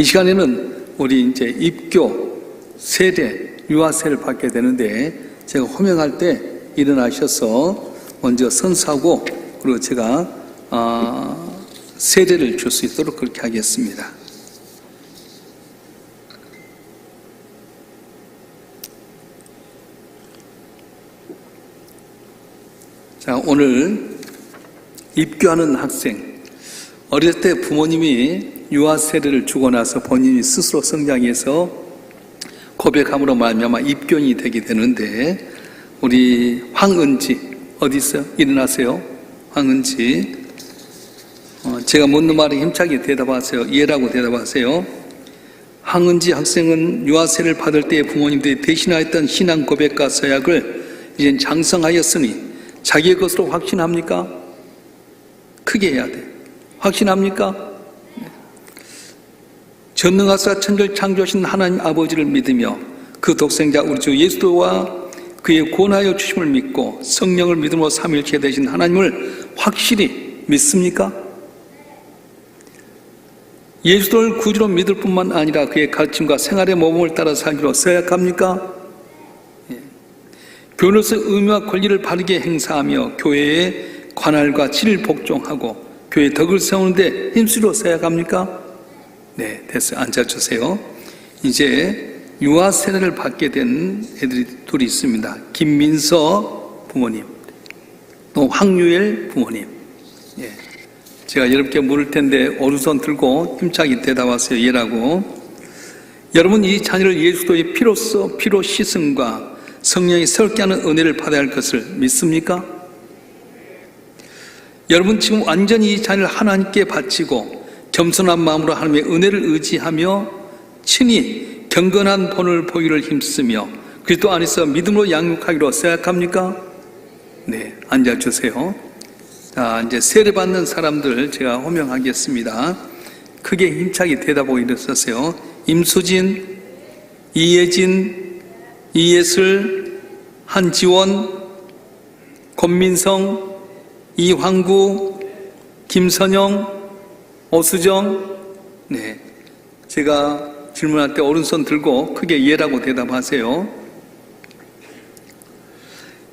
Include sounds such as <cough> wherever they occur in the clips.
이 시간에는 우리 이제 입교 세례 유아세를 받게 되는데 제가 호명할 때 일어나셔서 먼저 선사하고 그리고 제가 아, 세례를 줄 수 있도록 그렇게 하겠습니다. 자, 오늘 입교하는 학생. 어렸을 때 부모님이 유아 세례를 주고 나서 본인이 스스로 성장해서 고백함으로 말미암아 입교인이 되게 되는데 우리 황은지 어디 있어요? 일어나세요. 황은지. 어, 제가 묻는 말에 힘차게 대답하세요. 예라고 대답하세요. 황은지 학생은 유아세를 받을 때 부모님들이 대신하였던 신앙 고백과 서약을 이젠 장성하였으니 자기의 것으로 확신합니까? 크게 해야 돼. 확신합니까? 네. 전능하사 천절 창조하신 하나님 아버지를 믿으며 그 독생자 우리 주 예수도와 그의 권하여 주심을 믿고 성령을 믿음으로 삼일체 되신 하나님을 확실히 믿습니까? 예수를 구주로 믿을 뿐만 아니라 그의 가르침과 생활의 모범을 따라 살기로 서약합니까? 예. 교회로서 의무와 권리를 바르게 행사하며 교회의 관할과 질을 복종하고 교회 덕을 세우는데 힘쓰려 서약합니까? 네, 됐어요. 앉아주세요. 이제 유아 세례를 받게 된 애들이 둘이 있습니다. 김민서 부모님, 또 황유엘 부모님. 예. 제가 여러분께 물을 텐데 오른손 들고 힘차게 대답하세요. 예라고. 여러분 이 자녀를 예수도의 피로써 피로 씻음과 성령이 새롭게 하는 은혜를 받아야 할 것을 믿습니까? 여러분 지금 완전히 이 자녀를 하나님께 바치고 겸손한 마음으로 하나님의 은혜를 의지하며 친히 경건한 본을 보기를 힘쓰며 그리스도 안에서 믿음으로 양육하기로 생각합니까? 네, 앉아주세요. 자, 이제 세례받는 사람들 제가 호명하겠습니다. 크게 힘차게 대답하고 일어서세요. 임수진, 이예진, 이예슬, 한지원, 권민성, 이황구, 김선영, 오수정, 네. 제가 질문할 때 오른손 들고 크게 예라고 대답하세요.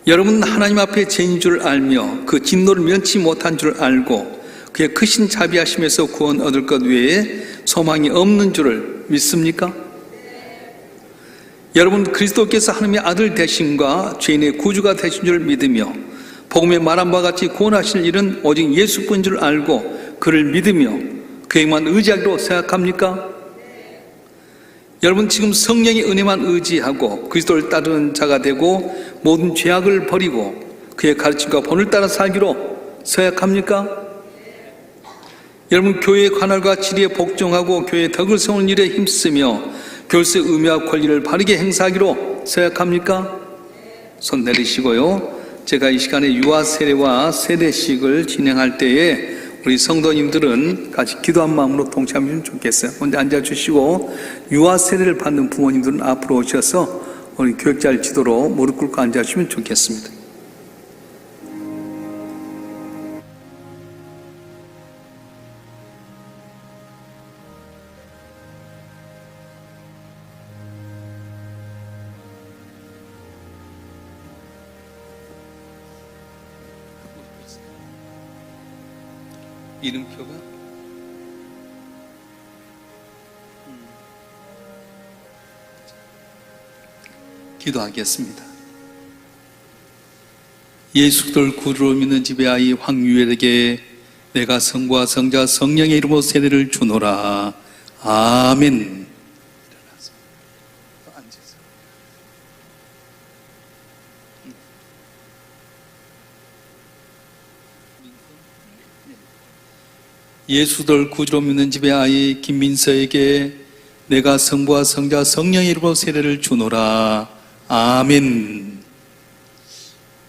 여러분 하나님 앞에 죄인 줄 알며 그 진노를 면치 못한 줄 알고 그의 크신 자비하심에서 구원 얻을 것 외에 소망이 없는 줄을 믿습니까? 여러분 그리스도께서 하나님의 아들 되심과 죄인의 구주가 되신 줄 믿으며 복음에 말한 바와 같이 구원하실 일은 오직 예수뿐인 줄 알고 그를 믿으며 그에만 의지하기로 생각합니까? 여러분 지금 성령의 은혜만 의지하고 그리스도를 따르는 자가 되고 모든 죄악을 버리고 그의 가르침과 본을 따라 살기로 서약합니까? 여러분 교회의 관할과 지리에 복종하고 교회의 덕을 세우는 일에 힘쓰며 교수의 의미와 권리를 바르게 행사하기로 서약합니까? 손 내리시고요. 제가 이 시간에 유아 세례와 세례식을 진행할 때에 우리 성도님들은 같이 기도한 마음으로 동참하시면 좋겠어요. 먼저 앉아주시고 유아 세례를 받는 부모님들은 앞으로 오셔서 우리 교육자를 지도로 무릎 꿇고 앉아주시면 좋겠습니다. 이름표가 기도하겠습니다. 예수를 구주로 믿는 집의 아이 황유엘에게 내가 성부와 성자 성령의 이름으로 세례를 주노라. 아멘. 예수들 구주로 믿는 집의 아이 김민서에게 내가 성부와 성자 성령의 이름으로 세례를 주노라. 아멘.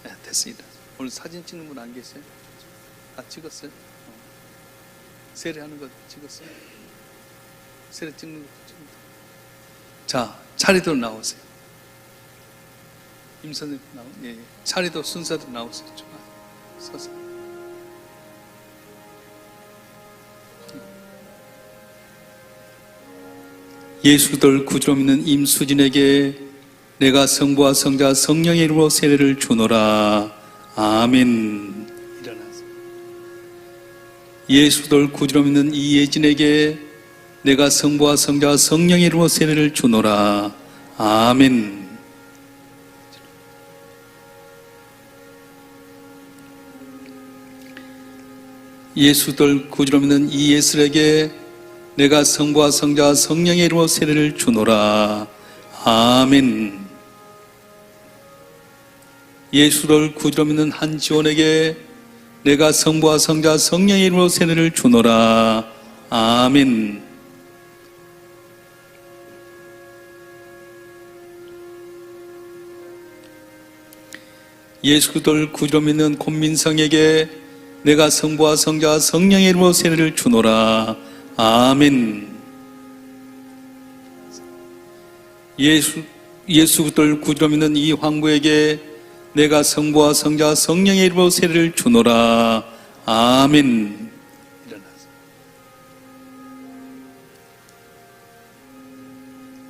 네, 됐습니다. 오늘 사진 찍는 분 안 계세요? 다 찍었어요? 어. 세례하는 거 찍었어요? 세례 찍는 거 거. 자, 차례대로 나오세요. 임 선생님 나오, 예, 예. 차례도 순서대로 나오세요. 좀 서서. 예수들 구주로 믿는 임수진에게 내가 성부와 성자 성령의 이름으로 세례를 주노라. 아멘. 예수들 구주로 믿는 이예진에게 내가 성부와 성자 성령의 이름으로 세례를 주노라. 아멘. 예수들 구주로 믿는 이예슬에게 내가 성부와 성자 성령의 이름으로 세례를 주노라. 아멘. 예수를 구주로 믿는 한지원에게 내가 성부와 성자 성령의 이름으로 세례를 주노라. 아멘. 예수들 구주로 믿는 곤민성에게 내가 성부와 성자 성령의 이름으로 세례를 주노라. 아멘. 예수 예수들 구주로 믿는 이 황구에게 내가 성부와 성자 성령의 이름으로 세례를 주노라. 아멘.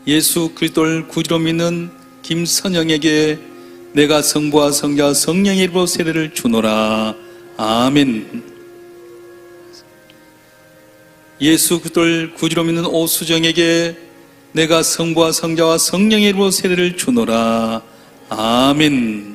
예수 그리스도를 구주로 믿는 김선영에게 내가 성부와 성자 성령의 이름으로 세례를 주노라. 아멘. 예수 그들 구주로 믿는 오수정에게 내가 성부와 성자와 성령의 이름으로 세례를 주노라. 아멘.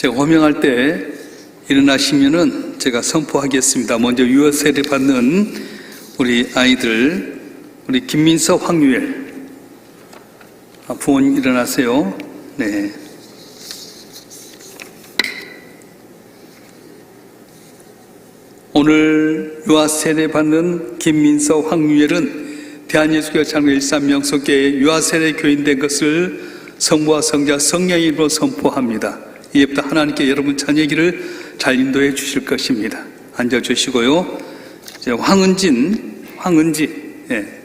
제가 호명할 때 일어나시면은 제가 선포하겠습니다. 먼저 유아 세례 받는 우리 아이들, 우리 김민서, 황유엘. 아, 부모님 일어나세요. 네. 오늘 유아 세례 받는 김민서, 황유엘은 대한예수교회 장로 일산명석교회 유아 세례 교인 된 것을 성부와 성자 성령의 이름으로 선포합니다. 이제부터 하나님께 여러분 자녀기를 잘 인도해 주실 것입니다. 앉아 주시고요. 이제 황은진, 황은지, 예.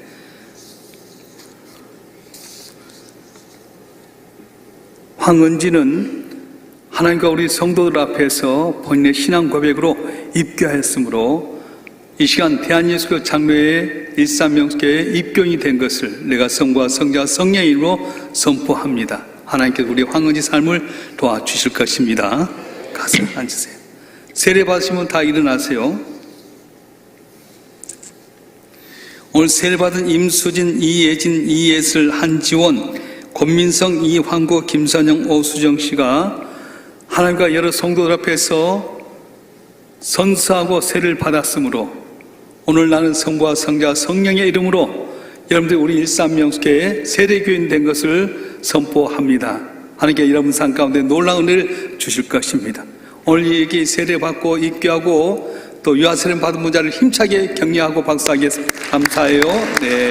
황은지는 하나님과 우리 성도들 앞에서 본인의 신앙 고백으로 입교하였으므로 이 시간 대한예수교 장로의 일삼명교에 입교인이 된 것을 내가 성부와 성자 성령의 이름으로 선포합니다. 하나님께서 우리 황은지 삶을 도와주실 것입니다. 가서 <clears throat> 앉으세요. 세례 받으시면 다 일어나세요. 오늘 세례 받은 임수진, 이예진, 이예슬, 한지원, 권민성, 이황고, 김선영, 오수정 씨가 하나님과 여러 성도들 앞에서 선수하고 세례를 받았으므로 오늘 나는 성부와 성자 성령의 이름으로 여러분들 우리 일삼명수교회 세례교인 된 것을 선포합니다. 하나님께 여러분 삶 가운데 놀라운 은혜를 주실 것입니다. 오늘 이 얘기 세례받고 입교하고 또 유아세례 받은 문자를 힘차게 격려하고 박수하겠습니다. 감사해요. 네.